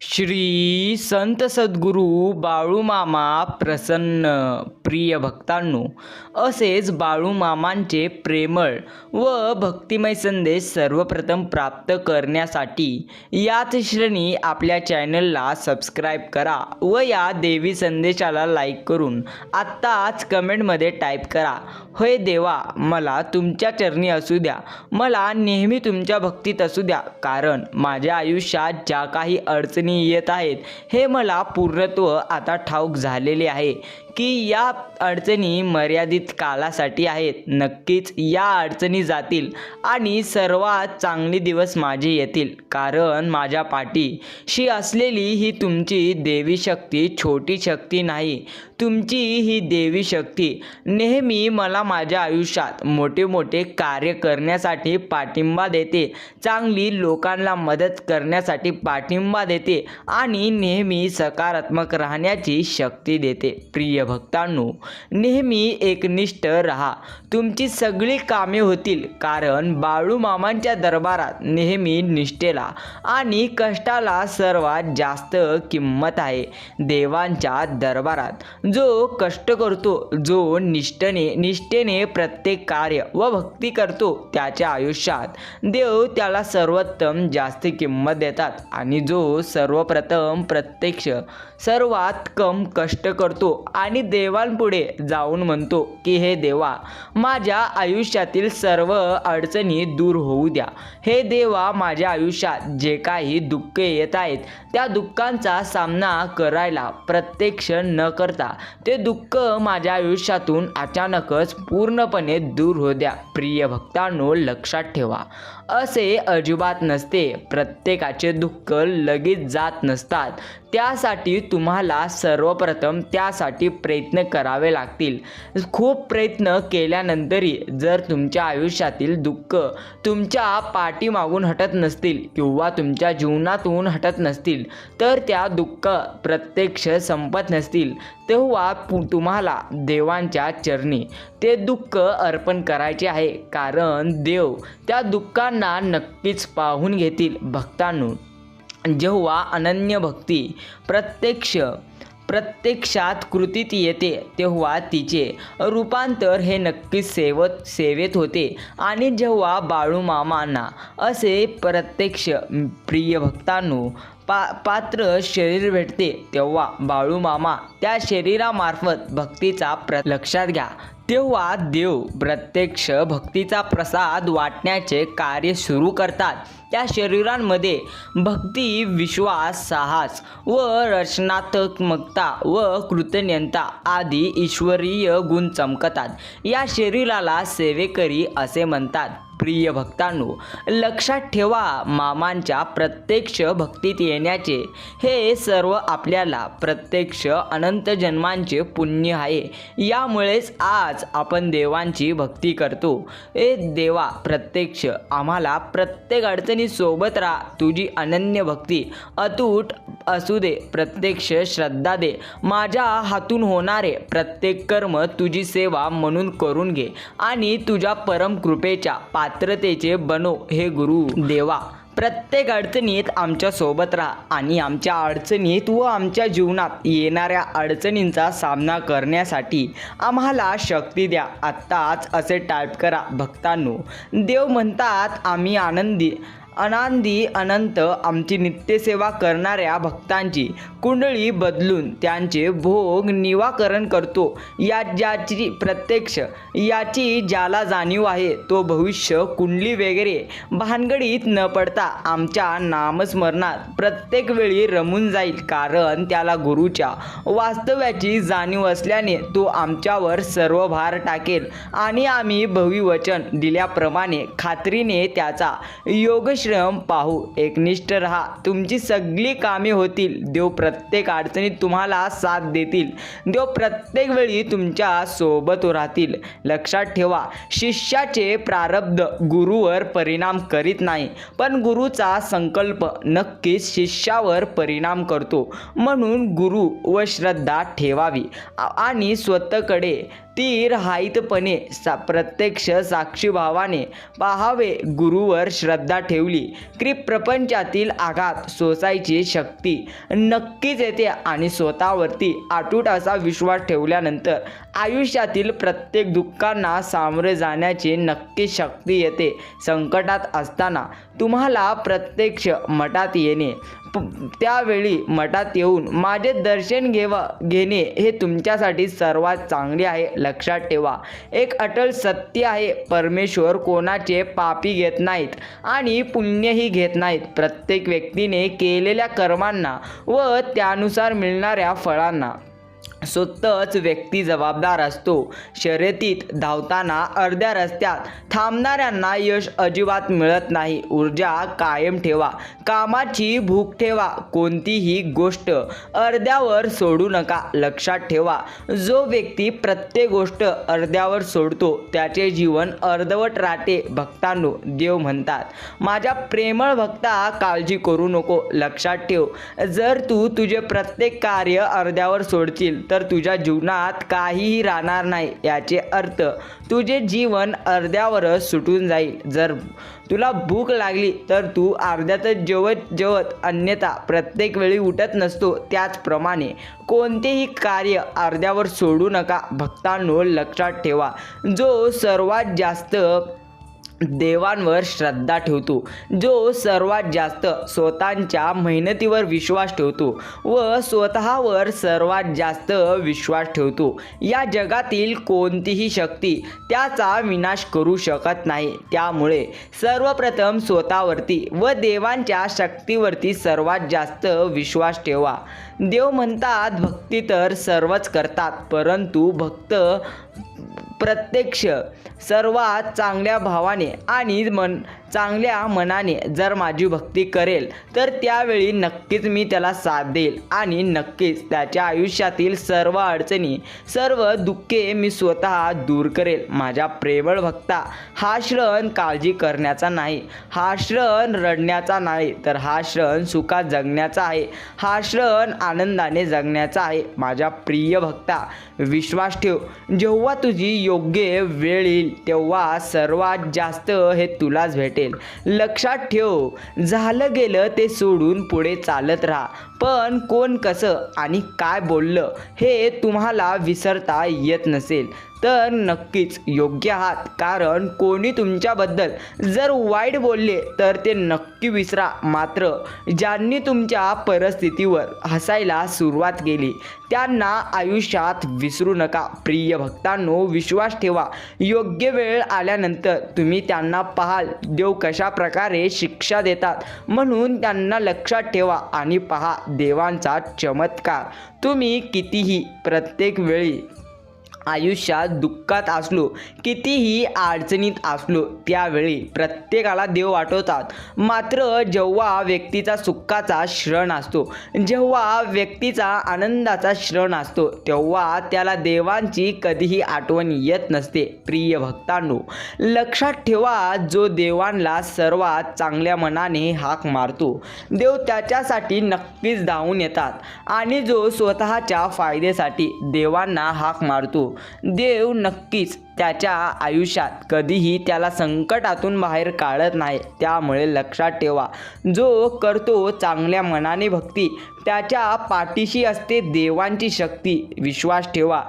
श्री संत सद्गुरू बाळूमामा प्रसन्न. प्रिय भक्तांनो असेच बाळूमामांचे प्रेमळ व भक्तिमय संदेश सर्वप्रथम प्राप्त करण्यासाठी याच श्रेणी आपल्या चॅनलला सबस्क्राईब करा व या देवी संदेशाला लाईक करून आत्ताच कमेंटमध्ये टाईप करा. होय देवा मला तुमच्या चरणी असू द्या. मला नेहमी तुमच्या भक्तीत असू द्या. कारण माझ्या आयुष्यात ज्या काही अडचणी येत आहेत. हे मला पूर्णत्व आता ठाऊक झालेले आहे. की या अडचणी मर्यादित कालासाठी आहेत. नक्कीच या अडचणी जातील आणि सर्वात चांगले दिवस माझे येतील. कारण माझ्या पाठीशी असलेली ही तुमची देवी शक्ती छोटी शक्ती नाही. तुमची ही देवी शक्ती नेहमी मला माझ्या आयुष्यात मोठे मोठे कार्य करण्यासाठी पाठिंबा देते. चांगली लोकांना मदत करण्यासाठी पाठिंबा देते आणि नेहमी सकारात्मक राहण्याची शक्ती देते. प्रिय भक्तांनो नेहमी एकनिष्ठ राहा. तुमची सगळी कामे होतील कारण बाळू मामांच्या दरबारात नेहमी निष्ठेला आणि कष्टाला सर्वात जास्त किंमत आहे. देवांच्या दरबारात जो कष्ट करतो जो निष्ठेने निष्ठेने प्रत्येक कार्य व भक्ती करतो त्याच्या आयुष्यात देव त्याला सर्वोत्तम जास्त किंमत देतात आणि जो सर्वप्रथम प्रत्यक्ष सर्वात कम कष्ट करतो आणि देवांपुढे जाऊन म्हणतो की हे देवा माझ्या आयुष्यातील सर्व अडचणी दूर होऊ द्या. हे देवा माझ्या आयुष्यात जे काही दुःख येत आहेत त्या दुःखांचा सामना करायला प्रत्यक्ष न करता ते दुःख माझ्या आयुष्यातून अचानकच पूर्णपणे दूर होऊ द्या. प्रिय भक्तांनो लक्षात ठेवा. असे अजिबात नसते. प्रत्येकाचे दुःख लगेच जात नसतात. त्यासाठी तुम्हाला सर्वप्रथम त्यासाठी प्रयत्न करावे लागतील. खूप प्रयत्न केल्यानंतरही जर तुमच्या आयुष्यातील दुःख तुमच्या पाठीमागून हटत नसतील किंवा तुमच्या जीवनातून हटत नसतील तर त्या दुःख प्रत्यक्ष संपत नसतील तेव्हा पु तुम्हाला देवांच्या चरणी ते दुःख अर्पण करायचे आहे. कारण देव त्या दुःखांना नक्कीच पाहून घेतील. भक्तांनो जेव्हा अनन्य भक्ती प्रत्यक्ष प्रत्यक्षात कृतीत येते तेव्हा तिचे रूपांतर हे नक्कीच सेवत सेवेत होते. आणि जेव्हा बाळूमामांना असे प्रत्यक्ष प्रिय भक्तांनो पा पात्र शरीर भेटते तेव्हा बाळूमामा त्या शरीरामार्फत भक्तीचा प्र लक्षात घ्या. तेव्हा देव प्रत्यक्ष भक्तीचा प्रसाद वाटण्याचे कार्य सुरू करतात. त्या शरीरांमध्ये भक्ती विश्वास साहस व रचनात्मकता व कृतज्ञता आदी ईश्वरीय गुण चमकतात. या शरीराला सेवेकरी असे म्हणतात. प्रिय भक्तांनो लक्षात ठेवा मामांच्या प्रत्यक्ष भक्तीत येण्याचे. हे सर्व आपल्याला प्रत्यक्ष अनंत जन्मांचे पुण्य आहे. यामुळेच आज आपण देवांची भक्ती करतो. ए देवा प्रत्यक्ष आम्हाला प्रत्येक अडचणीसोबत राहा. तुझी अनन्य भक्ती अतूट असू दे प्रत्यक्ष श्रद्धा दे. माझ्या हातून होणारे प्रत्येक कर्म तुझी सेवा म्हणून करून घे आणि तुझ्या परम कृपेच्या पात्रतेचे बनो हे गुरु देवा. प्रत्येक अडचणीत आमच्यासोबत राहा आणि आमच्या अडचणीत व आमच्या जीवनात येणाऱ्या अडचणींचा सामना करण्यासाठी आम्हाला शक्ती द्या. आत्ताच असे टाईप करा भक्तांनो. देव म्हणतात आम्ही आनंदी अनांदी अनंत आमची नित्यसेवा करणाऱ्या भक्तांची कुंडळी बदलून त्यांचे भोग निवाकरण करतो. या ज्याची प्रत्यक्ष याची ज्याला जाणीव आहे तो भविष्य कुंडली वगैरे भानगडीत न पडता आमच्या नामस्मरणात प्रत्येक वेळी रमून जाईल. कारण त्याला गुरुच्या वास्तव्याची जाणीव असल्याने तो आमच्यावर सर्व भार टाकेल. आणि आम्ही भविवचन दिल्याप्रमाणे खात्रीने त्याचा योगश्रम पाहू. एकनिष्ठ रहा. तुमची सगळी कामे होतील. देव प्रत्येक अडचणीत तुम्हाला साथ देतील. देव प्रत्येक वेळी तुमच्यासोबत राहतील. लक्षात ठेवा शिष्याचे प्रारब्ध गुरुवर परिणाम करीत नाही. पण गुरुचा संकल्प नक्कीच शिष्यावर परिणाम करतो. म्हणून गुरु व श्रद्धा ठेवावी. आणि स्वतःकडे ती राहितपणे सा प्रत्यक्ष साक्षीभावाने पाहावे गुरुवर श्रद्धा ठेवली. की प्रपंचातील आघात सोसायची शक्ती नक्कीच येते आणि स्वतःवरती अटूट असा विश्वास ठेवल्यानंतर आयुष्यातील प्रत्येक दुःखांना सामोरे जाण्याची नक्की शक्ती येते. संकटात असताना तुम्हाला प्रत्यक्ष मठात येणे त्यावेळी मठात येऊन माझे दर्शन घेवा घेणे हे तुमच्यासाठी सर्वात चांगले आहे. लक्षात ठेवा एक अटल सत्य आहे. परमेश्वर कोणाचे पापी घेत नाहीत आणि पुण्यही घेत नाहीत. प्रत्येक व्यक्तीने केलेल्या कर्मांना व त्यानुसार मिळणाऱ्या फळांना स्वतःच व्यक्ती जबाबदार असतो. शर्यतीत धावताना अर्ध्या रस्त्यात थांबणाऱ्यांना यश अजिबात मिळत नाही. ऊर्जा कायम ठेवा. कामाची भूक ठेवा. कोणतीही गोष्ट अर्ध्यावर सोडू नका. लक्षात ठेवा जो व्यक्ती प्रत्येक गोष्ट अर्ध्यावर सोडतो त्याचे जीवन अर्धवट राहते. भक्तांनो देव म्हणतात माझ्या प्रेमळ भक्ता काळजी करू नको. लक्षात ठेव जर तू तुझे प्रत्येक कार्य अर्ध्यावर सोडशील तर तर तुझ्या जीवनात काहीही राहणार नाही याचे अर्थ तुझे जीवन अर्ध्यावरच सुटून जाईल. जर तुला भूक लागली तर तू अर्ध्यातच जेवत जेवत अन्यथा प्रत्येक वेळी उठत नसतो. त्याचप्रमाणे कोणतेही कार्य अर्ध्यावर सोडू नका. भक्तांनो लक्षात ठेवा जो सर्वात जास्त देवांवर श्रद्धा ठेवतो. जो सर्वात जास्त स्वतःच्या मेहनतीवर विश्वास ठेवतो व स्वतःवर सर्वात जास्त विश्वास ठेवतो. या जगातील कोणतीही शक्ती त्याचा विनाश करू शकत नाही. त्यामुळे सर्वप्रथम स्वतःवरती व देवांच्या शक्तीवरती सर्वात जास्त विश्वास ठेवा. देव म्हणतात भक्ती तर सर्वच करतात परंतु भक्त प्रत्यक्ष सर्वात चांगल्या भावाने आणि मन चांगल्या मनाने जर माझी भक्ती करेल तर त्यावेळी नक्कीच मी त्याला साथ देईल आणि नक्कीच त्याच्या आयुष्यातील सर्व अडचणी सर्व दुःखे मी स्वतः दूर करेल. माझ्या प्रेमळ भक्ता हा श्रण काळजी करण्याचा नाही. हा श्रण रडण्याचा नाही तर हा श्रण सुखात जगण्याचा आहे. हा श्रण आनंदाने जगण्याचा आहे. माझ्या प्रिय भक्ता विश्वास ठेव. जेव्हा तुझी योग्य वेळ येईल तेव्हा सर्वात जास्त हे तुलाच भेटेल. लक्षात ठेव झालं गेलं ते सोडून पुढे चालत राहा. पण कोण कसं आणि काय बोललं हे तुम्हाला विसरता येत नसेल. तर नक्कीच योग्य आहात. कारण कोणी तुमच्याबद्दल जर वाईट बोलले तर ते नक्की विसरा. मात्र ज्यांनी तुमच्या परिस्थितीवर हसायला सुरुवात केली त्यांना आयुष्यात विसरू नका. प्रिय भक्तांनो विश्वास ठेवा. योग्य वेळ आल्यानंतर तुम्ही त्यांना पाहाल. देव कशा प्रकारे शिक्षा देतात म्हणून त्यांना लक्षात ठेवा आणि पहा देवांचा चमत्कार. तुम्ही कितीही प्रत्येक वेळी आयुष्यात दुःखात असलो कितीही अडचणीत असलो त्यावेळी प्रत्येकाला देव आठवतात मात्र जेव्हा व्यक्तीचा सुखाचा क्षण असतो जेव्हा व्यक्तीचा आनंदाचा क्षण असतो तेव्हा त्याला देवांची कधीही आठवण येत नसते. प्रिय भक्तांनो लक्षात ठेवा जो देवांना सर्वात चांगल्या मनाने हाक मारतो देव त्याच्यासाठी नक्कीच धावून येतात आणि जो स्वतःच्या फायद्यासाठी देवांना हाक मारतो. देव नक्कीच. त्याच्या आयुष्यात कधीही त्याला संकटातून बाहेर काढत नाही. त्यामुळे लक्षात ठेवा जो करतो चांगल्या मनाने भक्ती त्याच्या पाठीशी असते देवांची शक्ती. विश्वास ठेवा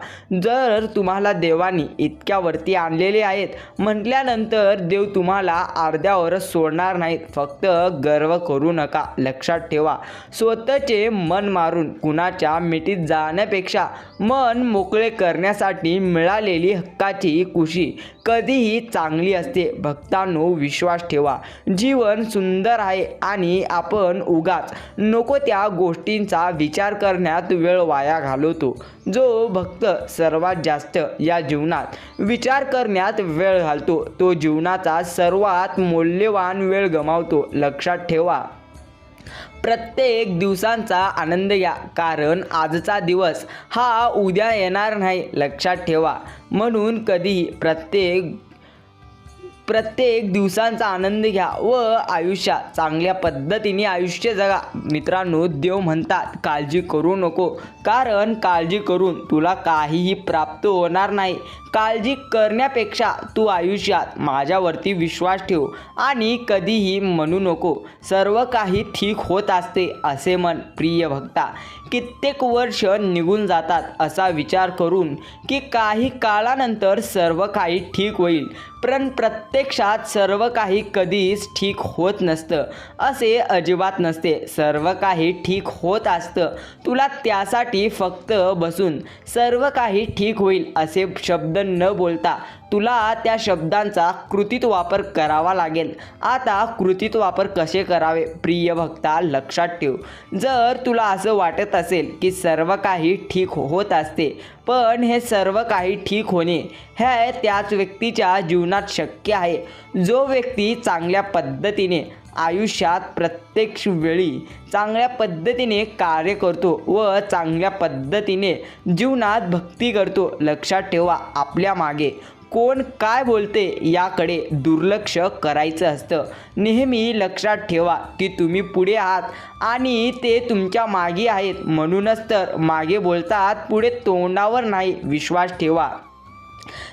जर तुम्हाला देवानी इतक्या वरती आणलेले आहेत म्हटल्यानंतर देव तुम्हाला अर्ध्यावरच सोडणार नाहीत. फक्त गर्व करू नका. लक्षात ठेवा स्वतःचे मन मारून कुणाच्या मिठीत जाण्यापेक्षा मन मोकळे करण्यासाठी मिळालेली हक्काची खुशी कधीही चांगली असते. भक्तांनो विश्वास ठेवा. जीवन सुंदर आहे आणि आपण उगाच नको त्या गोष्टींचा विचार करण्यात वेळ वाया घालवतो. जो भक्त सर्वात जास्त या जीवनात विचार करण्यात वेळ घालतो तो जीवनाचा सर्वात मौल्यवान वेळ गमावतो. लक्षात ठेवा. प्रत्येक दिवसांचा आनंद घ्या कारण आजचा दिवस हा उद्या येणार नाही लक्षात ठेवा. म्हणून कधीही प्रत्येक प्रत्येक दिवसांचा आनंद घ्या व आयुष्यात चांगल्या पद्धतीने आयुष्य जगा. मित्रांनो देव म्हणतात काळजी करू नको. कारण काळजी करून तुला काहीही प्राप्त होणार नाही. काळजी करण्यापेक्षा तू आयुष्यात माझ्यावरती विश्वास ठेव आणि कधीही म्हणू नको. सर्व काही ठीक होत असते असे मन प्रिय भक्ता. कित्येक वर्ष निघून जातात असा विचार करून की काही काळानंतर सर्व काही ठीक होईल. पण प्रत्यक्षात सर्व काही कधीच ठीक होत नसतं. असे अजिबात नसते. सर्व काही ठीक होत असतं. तुला त्यासाठी फक्त बसून सर्व काही ठीक होईल असे शब्द न बोलता तुला त्या शब्दांचा कृतीत वापर करावा लागेल. आता कृतीत वापर कसे करावे? प्रिय भक्ता लक्षात ठेव. जर तुला असं वाटत असेल की सर्व काही ठीक होत असते पण हे सर्व काही ठीक होणे हे त्याच व्यक्तीच्या जीवनात शक्य आहे. जो व्यक्ती चांगल्या पद्धतीने आयुष्यात प्रत्येक वेळी चांगल्या पद्धतीने कार्य करतो व चांगल्या पद्धतीने जीवनात भक्ती करतो लक्षात ठेवा आपल्या मागे. कोण काय बोलते याकडे दुर्लक्ष करायचं असतं. नेहमी लक्षात ठेवा की तुम्ही पुढे आहात आणि ते तुमच्या मागे आहेत. म्हणूनच तर मागे बोलतात पुढे तोंडावर नाही. विश्वास ठेवा.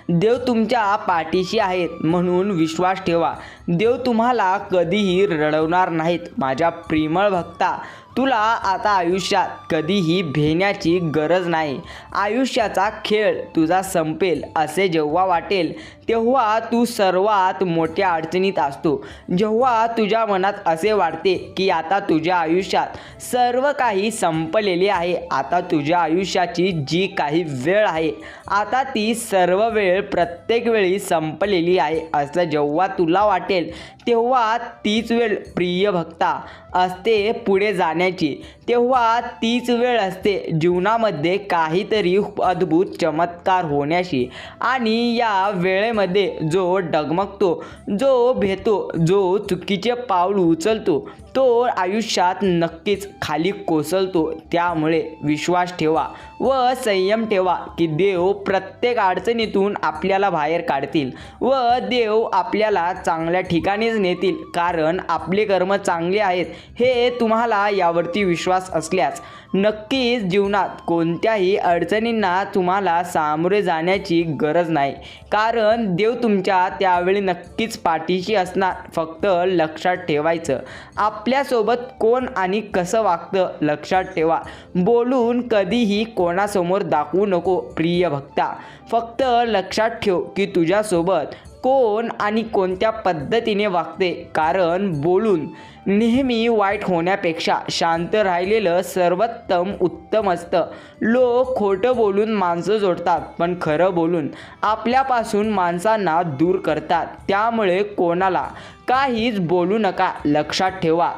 देव तुमच्या पाठीशी आहेत म्हणून विश्वास ठेवा. देव तुम्हाला कधीही रडवणार नाहीत. माझ्या प्रेमळ भक्ता तुला आता आयुष्यात कधीही भेण्याची गरज नाही. आयुष्याचा खेळ तुझा संपेल असे जेव्हा वाटेल तेव्हा तू सर्वात मोठ्या अडचणीत असतो. जेव्हा तुझ्या मनात असे वाटते की आता तुझ्या आयुष्यात सर्व काही संपलेले आहे आता तुझ्या आयुष्याची जी काही वेळ आहे आता ती सर्व वेळ प्रत्येक वेळी संपलेली आहे असं जेव्हा तुला वाटेल तेव्हा तीच वेळ प्रिय भक्ता असते पुढे जाण्याची. तेव्हा तीच वेळ असते जीवनामध्ये काहीतरी अद्भुत चमत्कार होण्याची. आणि या वेळेमध्ये जो डगमगतो जो भेतो जो चुकीचे पाऊल उचलतो तो आयुष्यात नक्कीच खाली कोसळतो. त्यामुळे विश्वास ठेवा व संयम ठेवा की देव प्रत्येक अडचणीतून आपल्याला बाहेर काढतील व देव आपल्याला चांगल्या ठिकाणीच नेतील. कारण आपले कर्म चांगले आहेत हे तुम्हाला यावरती विश्वास असल्यास नक्कीच जीवनात कोणत्याही अडचणींना तुम्हाला सामोरे जाण्याची गरज नाही. कारण देव तुमच्या त्यावेळी नक्कीच पाठीशी असणार. फक्त लक्षात ठेवायचं. आपल्यासोबत कोण आणि कसं वागतं लक्षात ठेवा. बोलून कधीही कोणासमोर दाखवू नको प्रिय भक्ता. फक्त लक्षात ठेव की तुझ्यासोबत कोण आणि कोणत्या पद्धतीने वागते. कारण बोलून नेहमी वाईट होण्यापेक्षा शांत राहिलेलं सर्वोत्तम उत्तम असतं. लोक खोटं बोलून माणसं जोडतात पण खरं बोलून आपल्यापासून माणसांना दूर करतात. त्यामुळे कोणाला काहीच बोलू नका लक्षात ठेवा.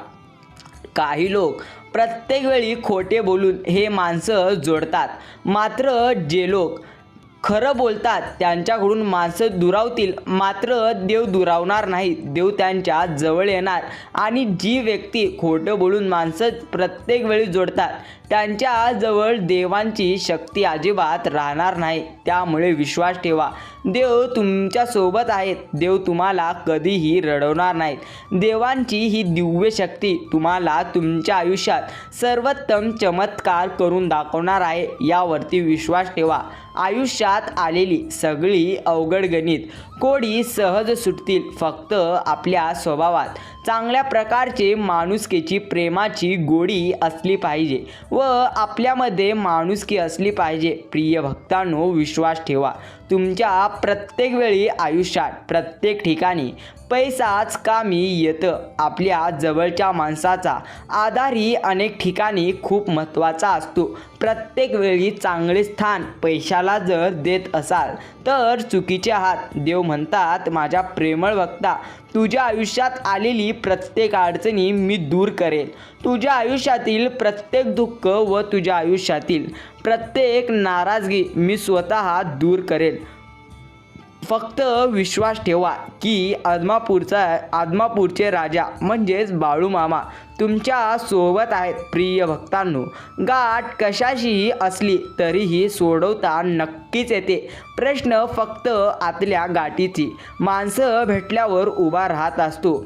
काही लोक प्रत्येक वेळी खोटे बोलून हे माणसं जोडतात. मात्र जे लोक खरं बोलतात त्यांच्याकडून माणसं दुरावतील. मात्र देव दुरावणार नाही. देव त्यांच्या जवळ येणार. आणि जी व्यक्ती खोटं बोलून माणसं प्रत्येक वेळी जोडतात त्यांच्या जवळ देवांची शक्ती अजिबात राहणार नाही. त्यामुळे विश्वास ठेवा. देव तुमच्यासोबत आहेत. देव तुम्हाला कधीही रडवणार नाहीत. देवांची ही दिव्य शक्ती तुम्हाला तुमच्या आयुष्यात सर्वोत्तम चमत्कार करून दाखवणार आहे. यावरती विश्वास ठेवा. आयुष्यात आलेली सगळी अवघड गणित. कोडी सहज सुटतील फक्त आपल्या स्वभावात. चांगल्या प्रकारचे माणुसकीची प्रेमाची गोडी असली पाहिजे व आपल्यामध्ये माणुसकी असली पाहिजे. प्रिय भक्तांनो विश्वास ठेवा. तुमच्या प्रत्येक वेळी आयुष्यात प्रत्येक ठिकाणी पैसाच कामी येतं. आपल्या जवळच्या माणसाचा आधारही अनेक ठिकाणी खूप महत्त्वाचा असतो. प्रत्येक वेळी चांगले स्थान पैशाला जर देत असाल तर चुकीचे आहात देव म्हणतात माझ्या प्रेमळ वक्ता तुझ्या आयुष्यात आलेली प्रत्येक अडचणी मी दूर करेल तुझ्या आयुष्यातील प्रत्येक दुःख व तुझ्या आयुष्यातील प्रत्येक नाराजगी मी स्वतः दूर करेल फक्त विश्वास ठेवा की आदमापूरचा आदमापूरचे राजा म्हणजेच बाळूमामा तुमच्यासोबत आहेत प्रिय भक्तांनो. गाठ कशाशीही असली तरीही सोडवता नक्कीच येते. प्रश्न फक्त आतल्या गाठीची. माणसं भेटल्यावर उभा राहत असतो.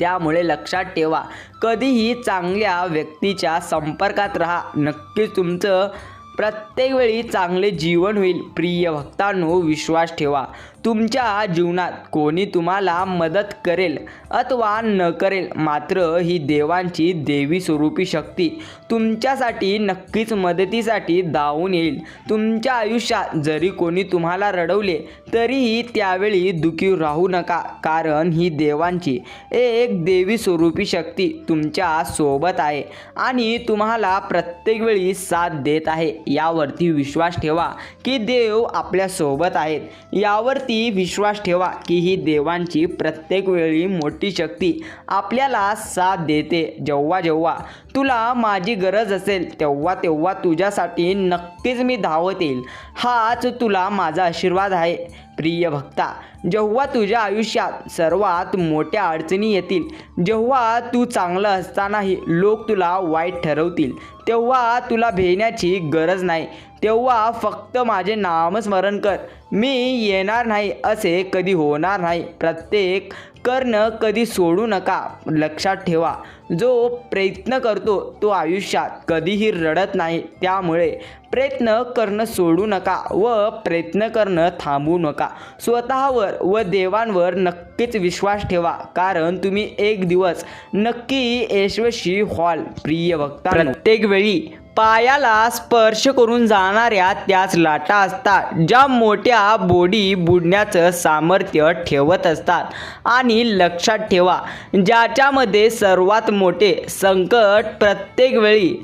त्यामुळे लक्षात ठेवा कधीही चांगल्या व्यक्तीच्या संपर्कात राहा. नक्कीच तुमचं प्रत्येक वेळी चांगले जीवन होईल. प्रिय भक्तांनो विश्वास ठेवा. तुमच्या जीवनात कोणी तुम्हाला मदत करेल अथवा न करेल मात्र ही देवांची देवी स्वरूपी शक्ती. तुमच्यासाठी नक्कीच मदतीसाठी धावून येईल. तुमच्या आयुष्यात जरी कोणी तुम्हाला रडवले तरीही त्यावेळी दुखी राहू नका कारण ही देवांची एक देवी स्वरूपी शक्ती तुमच्यासोबत आहे आणि तुम्हाला प्रत्येक वेळी साथ देत आहे. यावरती विश्वास ठेवा की देव आपल्यासोबत आहेत. यावर यावरती विश्वास ठेवा की ही देवांची प्रत्येक वेळी मोठी शक्ती आपल्याला साथ देते. जेव्हा जेव्हा तुला माझी गरज असेल तेव्हा तेव्हा तुझ्यासाठी नक्कीच मी धावत येईल. हाच तुला माझा आशीर्वाद आहे प्रिय भक्ता. जेव्हा तुझ्या आयुष्यात सर्वात मोठ्या अडचणी येतील जेव्हा तू चांगलं असतानाही लोक तुला वाईट ठरवतील तेव्हा तुला भेण्याची गरज नाही. तेव्हा फक्त माझे नामस्मरण कर. मी येणार नाही असे कधी होणार नाही. प्रत्येक करणं कधी सोडू नका. लक्षात ठेवा जो प्रयत्न करतो तो आयुष्यात कधीही रडत नाही. त्यामुळे प्रयत्न करणं सोडू नका व प्रयत्न करणं थांबू नका. स्वतःवर व देवांवर नक्कीच विश्वास ठेवा कारण तुम्ही एक दिवस नक्की यशस्वी व्हाल. प्रिय वक्ता प्रत्येक वेळी पायाला स्पर्श करून जाणाऱ्या त्याच लाटा असतात ज्या मोठ्या बोडी बुडण्याचं सामर्थ्य ठेवत असतात. आणि लक्षात ठेवा ज्याच्यामध्ये सर्वात मोठे संकट प्रत्येक वेळी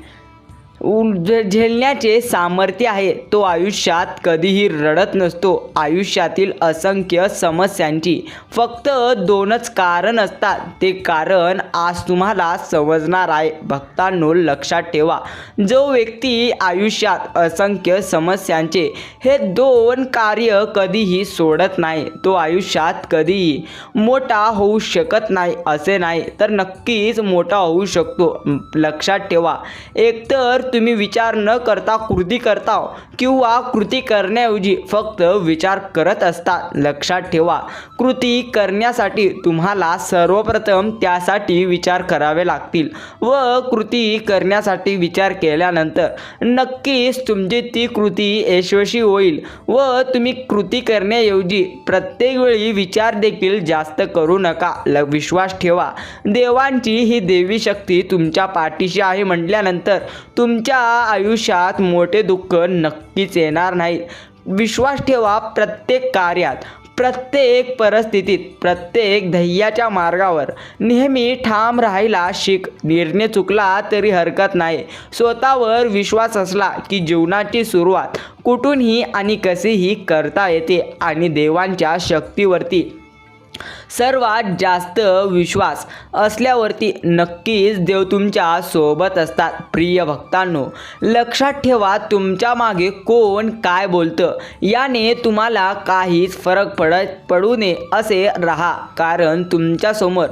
झेलण्याचे सामर्थ्य आहे तो आयुष्यात कधीही रडत नसतो. आयुष्यातील असंख्य समस्यांची फक्त दोनच कारण असतात. ते कारण आज तुम्हाला समजणार आहे. भक्तांनो लक्षात ठेवा. जो व्यक्ती आयुष्यात असंख्य समस्यांचे हे दोन कार्य कधीही सोडत नाही तो आयुष्यात कधीही मोठा होऊ शकत नाही असे नाही तर नक्कीच मोठा होऊ शकतो. लक्षात ठेवा. एकतर तुम्ही विचार न करता कृती करता किंवा कृती करण्याऐवजी फक्त विचार करत असतात लक्षात ठेवा. कृती करण्यासाठी तुम्हाला सर्वप्रथम त्यासाठी विचार करावे लागतील व कृती करण्यासाठी विचार केल्यानंतर नक्कीच तुमची ती कृती यशस्वी होईल व तुम्ही कृती करण्याऐवजी प्रत्येक वेळी विचार देखील जास्त करू नका. ल विश्वास ठेवा. देवांची ही देवी शक्ती तुमच्या पाठीशी आहे म्हटल्यानंतर तुम तुमच्या आयुष्यात मोठे दुःख नक्कीच येणार नाही. विश्वास ठेवा प्रत्येक कार्यात प्रत्येक परिस्थितीत प्रत्येक ध्येयाच्या मार्गावर. नेहमी ठाम राहायला शिक निर्णय चुकला तरी हरकत नाही. स्वतःवर विश्वास असला की जीवनाची सुरुवात कुठूनही आणि कसेही करता येते आणि देवांच्या शक्तीवरती सर्वात जास्त विश्वास असल्यावरती नक्कीच देव तुमच्यासोबत असतात. प्रिय भक्तांनो लक्षात ठेवा तुमच्या मागे कोण काय बोलतं? याने तुम्हाला काहीच फरक पडत पडू नये असे राहा. कारण तुमच्यासमोर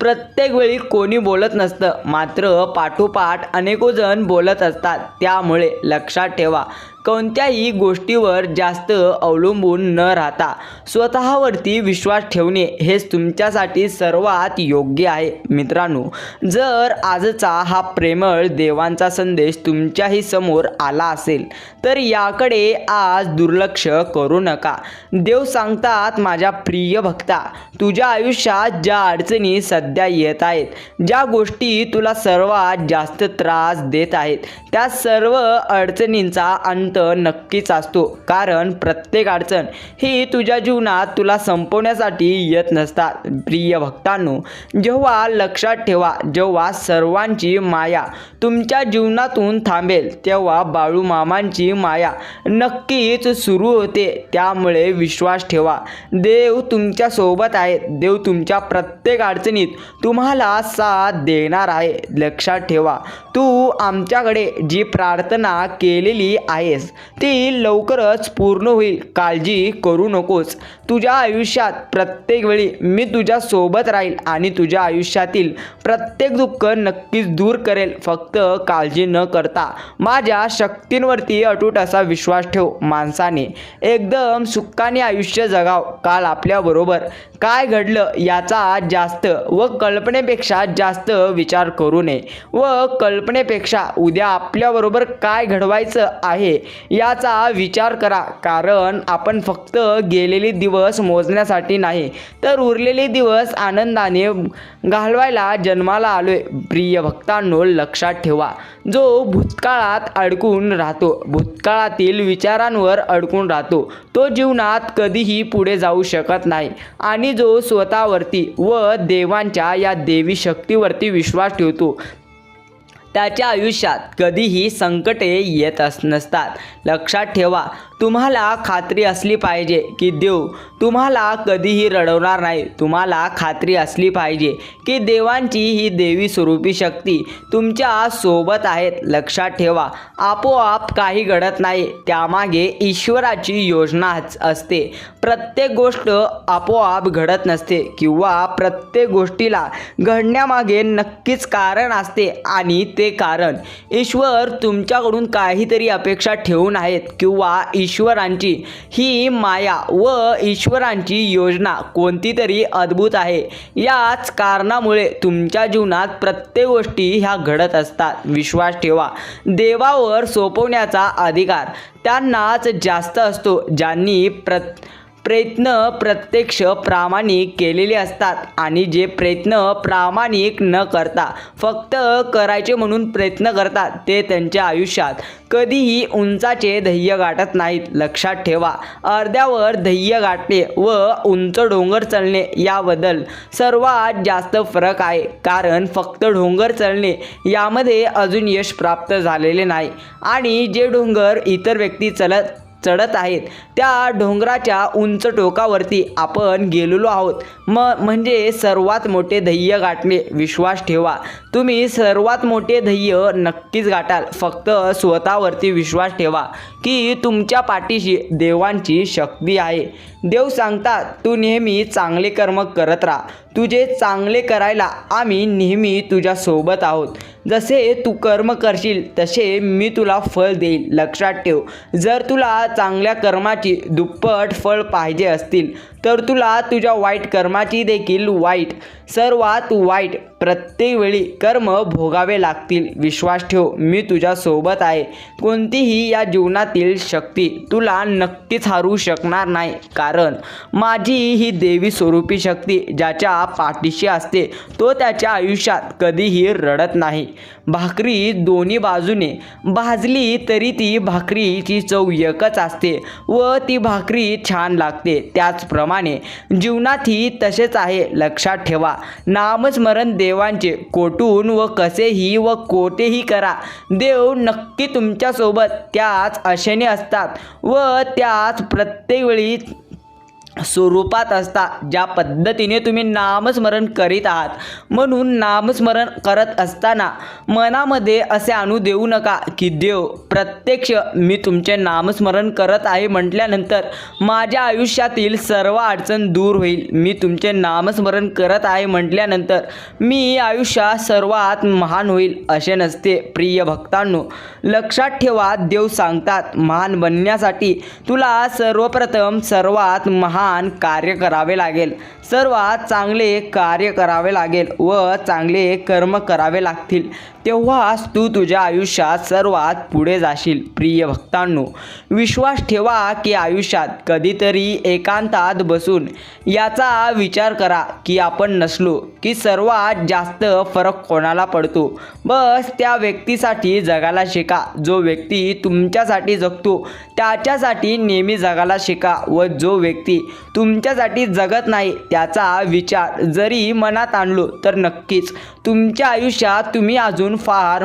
प्रत्येक वेळी कोणी बोलत नसतं. मात्र पाठोपाठ अनेकोजण बोलत असतात. त्यामुळे लक्षात ठेवा कोणत्याही गोष्टीवर जास्त अवलंबून न राहता स्वतःवरती विश्वास ठेवणे हेच तुमच्यासाठी सर्वात योग्य आहे. मित्रांनो जर आजचा हा प्रेमळ देवांचा संदेश तुमच्याही समोर आला असेल तर याकडे आज दुर्लक्ष करू नका. देव सांगतात माझ्या प्रिय भक्ता तुझ्या आयुष्यात ज्या अडचणी सध्या येत आहेत ज्या गोष्टी तुला सर्वात जास्त त्रास देत आहेत त्या सर्व अडचणींचा अंत नक्कीच असतो. कारण प्रत्येक अडचण ही तुझ्या जीवनात तुला संपवण्यासाठी येत नसतात. प्रिय भक्तांनो जेव्हा लक्षात ठेवा जेव्हा सर्वांची माया तुमच्या जीवनातून थांबेल तेव्हा बाळू मामांची माया नक्कीच सुरू होते. त्यामुळे विश्वास ठेवा. देव तुमच्यासोबत आहे देव तुमच्या प्रत्येक अडचणीत तुम्हाला साथ देणार आहे. लक्षात ठेवा. तू आमच्याकडे जी प्रार्थना केलेली आहेस ती लवकरच पूर्ण होईल. काळजी करू नकोस. तुझ्या आयुष्यात प्रत्येक वेळी मी तुझ्या सोबत राहील आणि तुझ्या आयुष्यातील प्रत्येक दुःख नक्कीच दूर करेल. फक्त काळजी न करता. माझ्या शक्तींवरती अटूट असा विश्वास ठेव माणसाने. एकदम सुखाने आयुष्य जगाव. काल आपल्याबरोबर काय घडलं याचा जास्त व कल्पनेपेक्षा जास्त विचार करू नये व कल्प कल्पनेपेक्षा उद्या आपल्याबरोबर काय घडवायचं आहे याचा विचार करा. कारण आपण फक्त गेलेले दिवस मोजण्यासाठी नाही तर उरलेले दिवस आनंदाने घालवायला जन्माला आलोय. प्रिय भक्तांनो लक्षात ठेवा. जो भूतकाळात अडकून राहतो भूतकाळातील विचारांवर अडकून राहतो तो जीवनात कधीही पुढे जाऊ शकत नाही. आणि जो स्वतःवरती व देवांच्या या देवी शक्तीवरती विश्वास ठेवतो त्याच्या आयुष्यात कधीही संकटे येत अस नसतात. लक्षात ठेवा तुम्हाला खात्री असली पाहिजे की देव तुम्हाला कधीही रडवणार नाही. तुम्हाला खात्री असली पाहिजे की देवांची ही देवी स्वरूपी शक्ती तुमच्यासोबत आहेत. लक्षात ठेवा आपोआप काही घडत नाही. त्यामागे ईश्वराची योजनाच असते. प्रत्येक गोष्ट आपोआप घडत नसते किंवा प्रत्येक गोष्टीला घडण्यामागे नक्कीच कारण असते आणि ते कारण. ईश्वर तुमच्याकडून काहीतरी अपेक्षा ठेवून आहेत किंवा ईश्वरांची ही माया व ईश्वरांची योजना कोणती तरी अद्भुत आहे. याच कारणामुळे तुमच्या जीवनात प्रत्येक गोष्टी ह्या घडत असतात. विश्वास ठेवा. देवावर सोपवण्याचा अधिकार त्यांनाच जास्त असतो ज्यांनी प्रत प्रयत्न प्रत्यक्ष प्रामाणिक केलेले असतात आणि जे प्रयत्न प्रामाणिक न करता फक्त करायचे म्हणून प्रयत्न करतात ते त्यांच्या आयुष्यात कधीही उंचाचे ध्येय गाठत नाहीत. लक्षात ठेवा अर्ध्यावर ध्येय गाठणे व उंच डोंगर चढणे याबद्दल सर्वात जास्त फरक आहे. कारण फक्त डोंगर चढणे यामध्ये अजून यश प्राप्त झालेले नाही आणि जे डोंगर इतर व्यक्ती चलत चढत आहेत. त्या डोंगराच्या उंच टोकावरती आपण गेलेलो आहोत. म म्हणजे सर्वात मोठे ध्येय गाठणे. विश्वास ठेवा. तुम्ही सर्वात मोठे ध्येय नक्कीच गाठाल. फक्त स्वतःवरती विश्वास ठेवा की तुमच्या पाठीशी देवांची शक्ती आहे. देव सांगतात तू नेहमी चांगले कर्म करत राहा. तुझे चांगले करायला आम्ही नेहमी तुझ्यासोबत आहोत. जसे तू कर्म करशील तसे मी तुला फळ देईल लक्षात ठेव जर तुला चांगल्या कर्माची दुप्पट फळ पाहिजे असतील तर तुला तुझ्या वाईट कर्माची देखील वाईट सर्वात वाईट प्रत्येक वेळी कर्म भोगावे लागतील. विश्वास ठेव मी तुझ्यासोबत आहे. कोणतीही या जीवनातील शक्ती तुला नक्कीच हरू शकणार नाही. कारण माझी ही देवी स्वरूपी शक्ती ज्याच्या पाठीशी असते. तो त्याच्या आयुष्यात कधीही रडत नाही. भाकरी दोन्ही बाजूने. भाजली तरी ती भाकरीची चव एकच असते व ती भाकरी छान लागते. त्याचप्रमाणे जीवनातही तसेच आहे. लक्षात ठेवा. नामस्मरण देवांचे कोटून व कसेही व कोठेही करा. देव नक्की तुमच्यासोबत त्याच आशेने असतात व त्याच प्रत्येक वेळी स्वरूपात असता ज्या पद्धतीने तुम्ही नामस्मरण करीत आहात. म्हणून नामस्मरण करत असताना मनामध्ये असे आणू देऊ नका की देव प्रत्यक्ष मी तुमचे नामस्मरण करत आहे म्हटल्यानंतर माझ्या आयुष्यातील सर्व अडचण दूर होईल. मी तुमचे नामस्मरण करत आहे म्हटल्यानंतर मी आयुष्यात सर्वात महान होईल असे नसते. प्रिय भक्तांनो लक्षात ठेवा देव सांगतात महान बनण्यासाठी तुला सर्वप्रथम सर्वात महान कार्य करावे लागेल. सर्वात चांगले कार्य करावे लागेल व चांगले कर्म करावे लागतील. तेव्हाच तू तुझ्या आयुष्यात सर्वात पुढे जाशील प्रिय भक्तांनो. विश्वास ठेवा की आयुष्यात कधीतरी एकांतात बसून याचा विचार करा की आपण नसलो की सर्वात जास्त फरक कोणाला पडतो. बस त्या व्यक्तीसाठी जगायला शिका. जो व्यक्ती तुमच्यासाठी जगतो त्याच्यासाठी नेहमी जगायला शिका व जो व्यक्ती तुमच्यासाठी जगत नाही त्याचा विचार जरी मनात आणलो तर नक्कीच तुमच्या आयुष्यात तुम्ही अजून फार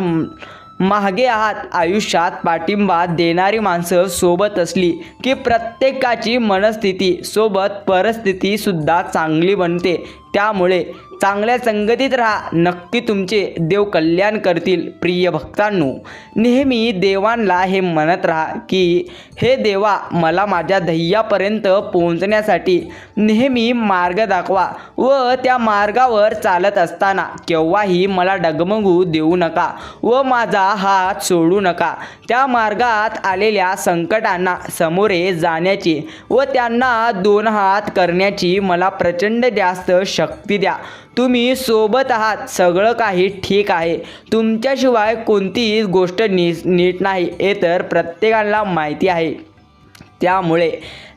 मागे आहात. आयुष्यात पाठिंबा देणारी माणसं सोबत असली की प्रत्येकाची मनस्थिती सोबत परिस्थितीसुद्धा चांगली बनते. त्यामुळे चांगल्या संगतीत राहा. नक्की तुमचे देव कल्याण करतील प्रिय भक्तांनो. नेहमी देवांना हे म्हणत राहा की हे देवा मला माझ्या ध्येयापर्यंत पोहोचण्यासाठी नेहमी मार्ग दाखवा व त्या मार्गावर चालत असताना केव्हाही मला डगमगू देऊ नका व माझा हात सोडू नका. त्या मार्गात आलेल्या संकटांना सामोरे जाण्याची व त्यांना दोन हात करण्याची मला प्रचंड जास्त शक्ती द्या. तुम्ही सोबत आहात. सगळं काही ठीक आहे. तुमच्याशिवाय कोणतीही गोष्ट नी नीट नाही. हे तर प्रत्येकाला माहिती आहे. त्यामुळे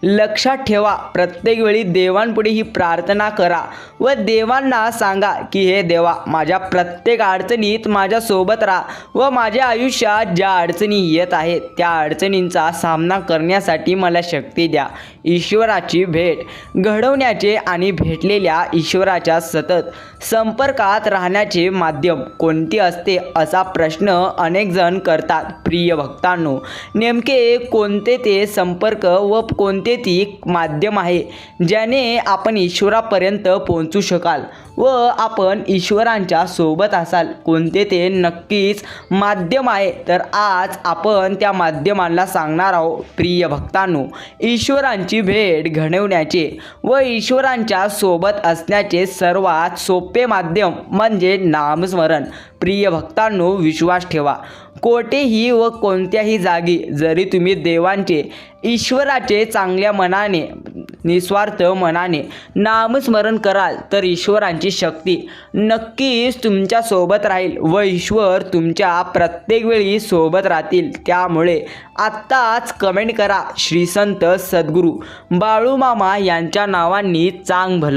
लक्षात ठेवा. प्रत्येक वेळी देवांपुढे ही प्रार्थना करा व देवांना सांगा की हे देवा माझ्या प्रत्येक अडचणीत माझ्यासोबत राहा व माझ्या आयुष्यात ज्या अडचणी येत आहेत त्या अडचणींचा सामना करण्यासाठी मला शक्ती द्या. ईश्वराची भेट घडवण्याचे आणि भेटलेल्या ईश्वराच्या सतत संपर्कात राहण्याचे माध्यम कोणते असते असा प्रश्न अनेक जण करतात. प्रिय भक्तांनो नेमके कोणते ते संपर्क व कोणते ती माध्यम आहे ज्याने आपण ईश्वरापर्यंत पोहोचू शकाल व आपण ईश्वरांच्या सोबत असाल. कोणते ते नक्कीच माध्यम आहे. तर आज आपण त्या माध्यमांना सांगणार आहोत प्रिय भक्तांनो. ईश्वरांची भेट घडवण्याचे व ईश्वरांच्या सोबत असण्याचे सर्वात सोपे माध्यम म्हणजे नामस्मरण. प्रिय भक्तांनो विश्वास ठेवा. कोठेही व कोणत्याही जागी जरी तुम्ही देवांचे ईश्वराचे चांगल्या मनाने निस्वार्थ मनाने नामस्मरण कराल तर ईश्वरांची शक्ती नक्कीच तुमच्यासोबत राहील व ईश्वर तुमच्या प्रत्येक वेळी सोबत राहतील. त्यामुळे आत्ताच कमेंट करा श्रीसंत सद्गुरू बाळूमामा यांच्या नावांनी चांग भलं